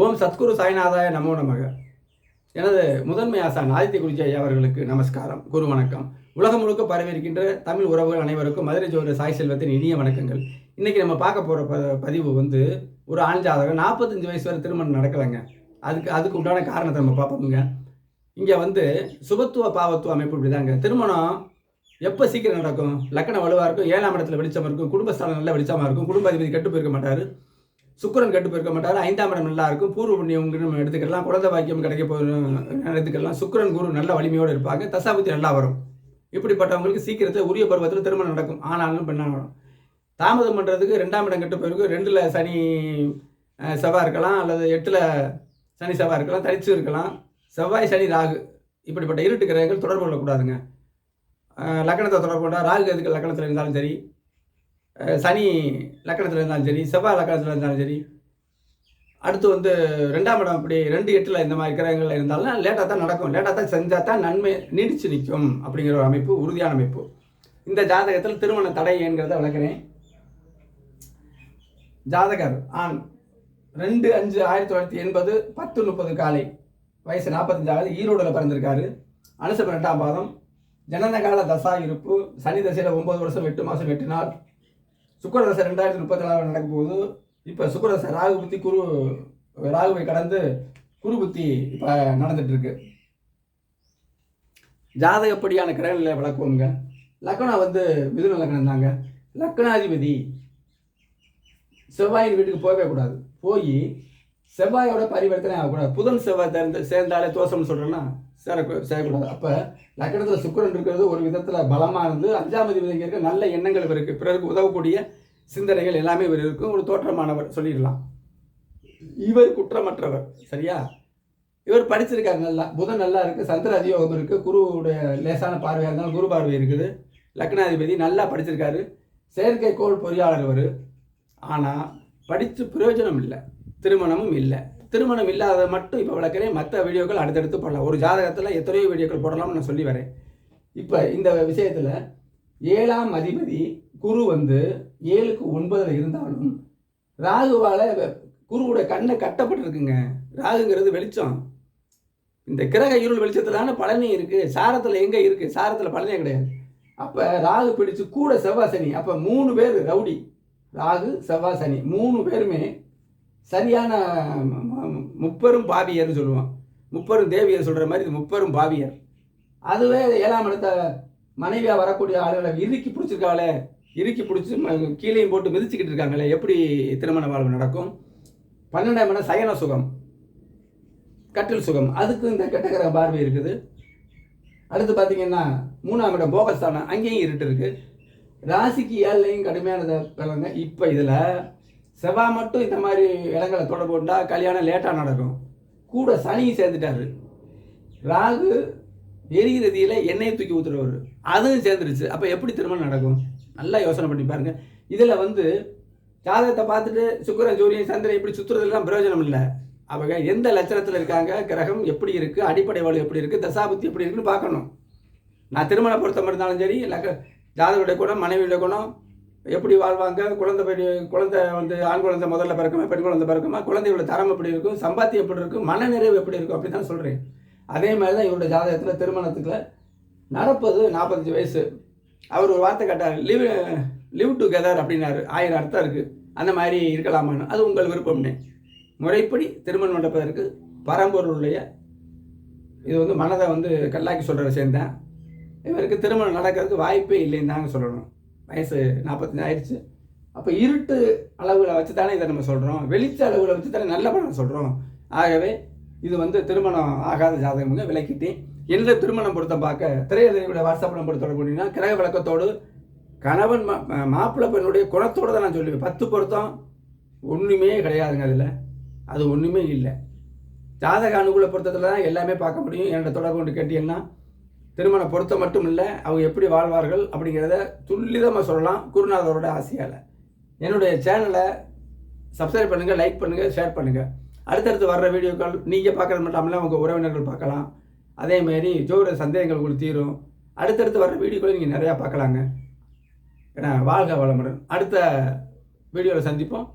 ஓம் சத்குரு சாய்நாதாய நமோ நமக. எனது முதன்மை ஆசான் ஆதித்ய குருஜி ஐயா அவர்களுக்கு நமஸ்காரம் குரு வணக்கம். உலகம் முழுக்க பரவி இருக்கின்ற தமிழ் உறவுகள் அனைவருக்கும் மதுரை ஜோதிட சாய் செல்வத்தின் இனிய வணக்கங்கள். இன்னைக்கு நம்ம பார்க்க போகிற ப பதிவு வந்து ஒரு ஆண் ஜாதகம் நாற்பத்தஞ்சு வயசு வரை திருமணம் நடக்கலைங்க. அதுக்கு அதுக்கு உண்டான காரணத்தை நம்ம பார்ப்போமுங்க. இங்கே வந்து சுபத்துவ பாவத்துவ அமைப்பு இப்படிதாங்க. திருமணம் எப்போ சீக்கிரம் நடக்கும்? லக்கணம் வலுவாக இருக்கும் ஏழாம் இடத்துல வெளிச்சமாக இருக்கும் குடும்பஸ்தானம் நல்ல வெளிச்சமாக இருக்கும் குடும்ப அதிபதி கெட்டு போயிருக்க மாட்டார். சுக்கரன் கெட்டு போயிருக்க மாட்டார். ஐந்தாம் இடம் நல்லா இருக்கும் பூர்வ புண்ணியம் நம்ம எடுத்துக்கலாம். குழந்தை பாக்கியம் கிடைக்க போகிற எடுத்துக்கலாம் சுக்கிரன் குரு நல்ல வலிமையோடு இருப்பாங்க. தசாபுத்தி நல்லா வரும். இப்படிப்பட்டவங்களுக்கு சீக்கிரத்தில் உரிய பருவத்தில் திருமணம் நடக்கும். ஆனாலும் பெண்ணாலும் தாமதம் பண்ணுறதுக்கு ரெண்டாம் இடம் கெட்டு போயிருக்கு ரெண்டில் சனி செவ்வாய் இருக்கலாம். அல்லது எட்டில் சனி செவ்வாய் இருக்கலாம். தனிச்சு இருக்கலாம். செவ்வாய் சனி ராகு இப்படிப்பட்ட இருட்டு கிரகங்கள் தொடர்பு கொள்ளக்கூடாதுங்க. லக்கணத்தை லக்னத்தை தொடர்பு கொண்டா ராகு எதுக்கு லக்னத்தில் இருந்தாலும் சரி சனி லக்கணத்தில் இருந்தாலும் சரி செவ்வாய் லக்கணத்தில் இருந்தாலும் சரி. அடுத்து வந்து ரெண்டாம் இடம் அப்படி ரெண்டு எட்டில் இந்த மாதிரி கிரகங்கள் இருந்தாலும் லேட்டாக தான் நடக்கும். லேட்டாக தான் செஞ்சால் தான் நன்மை நீடிச்சு நிற்கும் அப்படிங்கிற ஒரு அமைப்பு உறுதியான அமைப்பு. இந்த ஜாதகத்தில் திருமண தடை என்கிறத விளக்குறேன். ஜாதகர் ஆண் ரெண்டு அஞ்சு ஆயிரத்தி தொள்ளாயிரத்தி எண்பது பத்து முப்பது காலை வயசு நாற்பத்தஞ்சாவது ஈரோடில் பிறந்திருக்காரு. அனுச பன்னெண்டாம் பாதம் ஜனனகால தசா இருப்பு சனி தசையில் ஒம்பது வருஷம் எட்டு மாதம் எட்டு நாள். சுக்கரதசை ரெண்டாயிரத்தி முப்பத்தி நாலு நடக்க போகுது இப்போ சுக்கரதசை ராகு புத்தி குரு ராகுவை கடந்து குரு புத்தி இப்போ நடந்துட்டு இருக்கு ஜாதகப்படியான கிரகநிலை விளக்குவோங்க லக்னம் வந்து மிதுன லக்னம் தாங்க. லக்னாதிபதி செவ்வாயின் வீட்டுக்கு போகவே கூடாது. போய் செவ்வாயோட பரிவர்த்தனை ஆகக்கூடாது. புதன் செவ்வாய் சேர்ந்து சேர்ந்தாலே தோசம்னு சொல்கிறேன்னா செய்யக்கூடாது அப்போ லக்கணத்தில் சுக்கிரன் இருக்கிறது ஒரு விதத்தில் பலமாக இருந்து அஞ்சாம் அதிபதிக்கு இருக்க நல்ல எண்ணங்கள் இவருக்கு. பிறருக்கு உதவக்கூடிய சிந்தனைகள் எல்லாமே இவர் இருக்கும். ஒரு தோற்றமானவர் சொல்லிடலாம். இவர் குற்றமற்றவர். சரியா? இவர் படிச்சிருக்காரு நல்லா. புதன் நல்லா இருக்குது சந்திர அதியோகம் இருக்குது குருவுடைய லேசான பார்வையாக இருந்தாலும் குரு பார்வை இருக்குது. லக்னாதிபதி நல்லா படிச்சிருக்காரு. செயற்கைக்கோள் பொறியாளர் இவர். ஆனால் படித்து பிரயோஜனம் இல்லை. திருமணமும் இல்லை. திருமணம் இல்லாத மட்டும் இப்போ விளக்குறேன் மற்ற வீடியோக்கள் அடுத்தடுத்து போடலாம். ஒரு ஜாதகத்தில் எத்தனையோ வீடியோக்கள் போடலாம்னு நான் சொல்லி வரேன். இப்போ இந்த விஷயத்தில் ஏழாம் அதிபதி குரு வந்து ஏழுக்கு ஒன்பதில் இருந்தாலும் ராகுவால் குருவோட கண்ணை கட்டப்பட்டிருக்குங்க. ராகுங்கிறது வெளிச்சம். இந்த கிரக இருள் வெளிச்சத்தில் தானே பழனி இருக்குது சாரத்தில் எங்கே இருக்குது சாரத்தில் பழனியே கிடையாது. அப்போ ராகு பிடிச்சு கூட செவ்வாய் சனி. அப்போ மூணு பேர் ரவுடி. ராகு செவ்வாய் சனி. மூணு பேருமே சரியான முப்பெரும் பாவியர்னு சொல்லுவோம். முப்பெரும் தேவியர் சொல்கிற மாதிரி இது முப்பெரும் பாவியர் அதுவே ஏழாம் இடத்த மனைவியாக வரக்கூடிய ஆளுகளை இறுக்கி பிடிச்சிருக்காளே. இறுக்கி பிடிச்சி ம- கீழேயும் போட்டு மிதிச்சுக்கிட்டு இருக்காங்களே. எப்படி திருமண வாழ்வு நடக்கும்? பன்னெண்டாம் இடம் சயன சுகம். கட்டில் சுகம். அதுக்கு இந்த கெட்டகர பார்வை இருக்குது. அடுத்து பார்த்தீங்கன்னா மூணாம் இடம் போகஸ்தானம். அங்கேயும் இருட்டு இருக்குது ராசிக்கு ஏழையும் கடுமையானதை பிறங்க. இப்போ இதில் செவ்வாய் மட்டும் இந்த மாதிரி இடங்களை தொடர்பு கொண்டா கல்யாணம் லேட்டாக நடக்கும். கூட சனியும் சேர்ந்துட்டாரு. ராகு எரிகிறதியில் எண்ணெயை தூக்கி ஊற்றுறவர் அதுவும் சேர்ந்துருச்சு. அப்போ எப்படி திருமணம் நடக்கும்? நல்லா யோசனை பண்ணி பாருங்கள் இதில் வந்து ஜாதகத்தை பார்த்துட்டு சுக்கரன் சூரியன் சந்திரன் இப்படி சுற்றுறதுலாம் பிரயோஜனம் இல்லை. அவங்க எந்த லட்சணத்தில் இருக்காங்க? கிரகம் எப்படி இருக்குது அடிப்படை வலு எப்படி இருக்குது தசாபுத்தி எப்படி இருக்குன்னு பார்க்கணும். நான் திருமண பொருத்தம் இருந்தாலும் சரி இல்லை ஜாதகருடைய குணம் மனைவியுடைய குணம் எப்படி வாழ்வாங்க? குழந்தை பெரிய குழந்தை வந்து ஆண் குழந்தை முதல்ல பிறக்குமா பெண் குழந்தை பிறக்குமா? குழந்தையோட தரம் எப்படி இருக்கும்? சம்பாத்தியம் எப்படி இருக்கும்? மனநிறைவு எப்படி இருக்கும்? அப்படி தான் சொல்கிறேன் அதே மாதிரி தான் இவருடைய ஜாதகத்தில் திருமணத்துக்கு நடப்பது நாற்பத்தஞ்சு வயசு. அவர் ஒரு வார்த்தை கேட்டார் லிவ் லிவ் டுகெதர் அப்படின்னாரு. ஆயிரம் அர்த்தம் இருக்குது அந்த மாதிரி இருக்கலாமான்னு. அது உங்கள் விருப்பம்னே. முறைப்படி திருமணம் நடப்பதற்கு பரம்பொருளுடைய இது வந்து மனதை வந்து கல்லாக்கி சொல்கிற விஷயம்தான் இவருக்கு திருமணம் நடக்கிறதுக்கு வாய்ப்பே இல்லைன்னு தாங்க சொல்லணும். வயசு நாற்பத்தஞ்சு ஆயிடுச்சு. அப்போ இருட்டு அளவில் வச்சு தானே இதை நம்ம சொல்கிறோம் வெளிச்ச அளவில் வச்சு தானே நல்ல படம் சொல்கிறோம் ஆகவே இது வந்து திருமணம் ஆகாத ஜாதகமுங்க விளக்கிட்டு எந்த திருமணம் பொருத்தம் பார்க்க திரையதிரியோட வாட்ஸ்அப் நம்பர் தொடர்பு பண்ணிங்கன்னா கிரக விளக்கத்தோடு கணவன் மா மா- மாப்பிள்ளை பெண்ணுடைய குணத்தோடு தான் நான் சொல்லுவேன். பத்து பொருத்தம் ஒன்றுமே கிடையாதுங்க அதில். அது ஒன்றுமே இல்லை. ஜாதக அனுகூல பொருத்தத்தில் தான் எல்லாமே பார்க்க முடியும். என்னோட தொடர்பு கொண்டு கேட்டீங்கன்னா திருமண பொருத்தம் மட்டும் இல்லை அவங்க எப்படி வாழ்வார்கள் அப்படிங்கிறத துல்லிதமாக சொல்லலாம் குருநாதரோட ஆசையால். என்னுடைய சேனலை சப்ஸ்கிரைப் பண்ணுங்கள் லைக் பண்ணுங்கள் ஷேர் பண்ணுங்கள் அடுத்தடுத்து வர்ற வீடியோக்கள் நீங்கள் பார்க்குறது மட்டும் இல்லாமல் உங்கள் உறவினர்கள் பார்க்கலாம். அதேமாரி ஜோர சந்தேகங்கள் உங்களுக்கு தீரும். அடுத்தடுத்து வர்ற வீடியோக்களை நீங்கள் நிறையா பார்க்கலாங்க. ஏன்னா வாழ்க வளமுடன். அடுத்த வீடியோவில் சந்திப்போம்.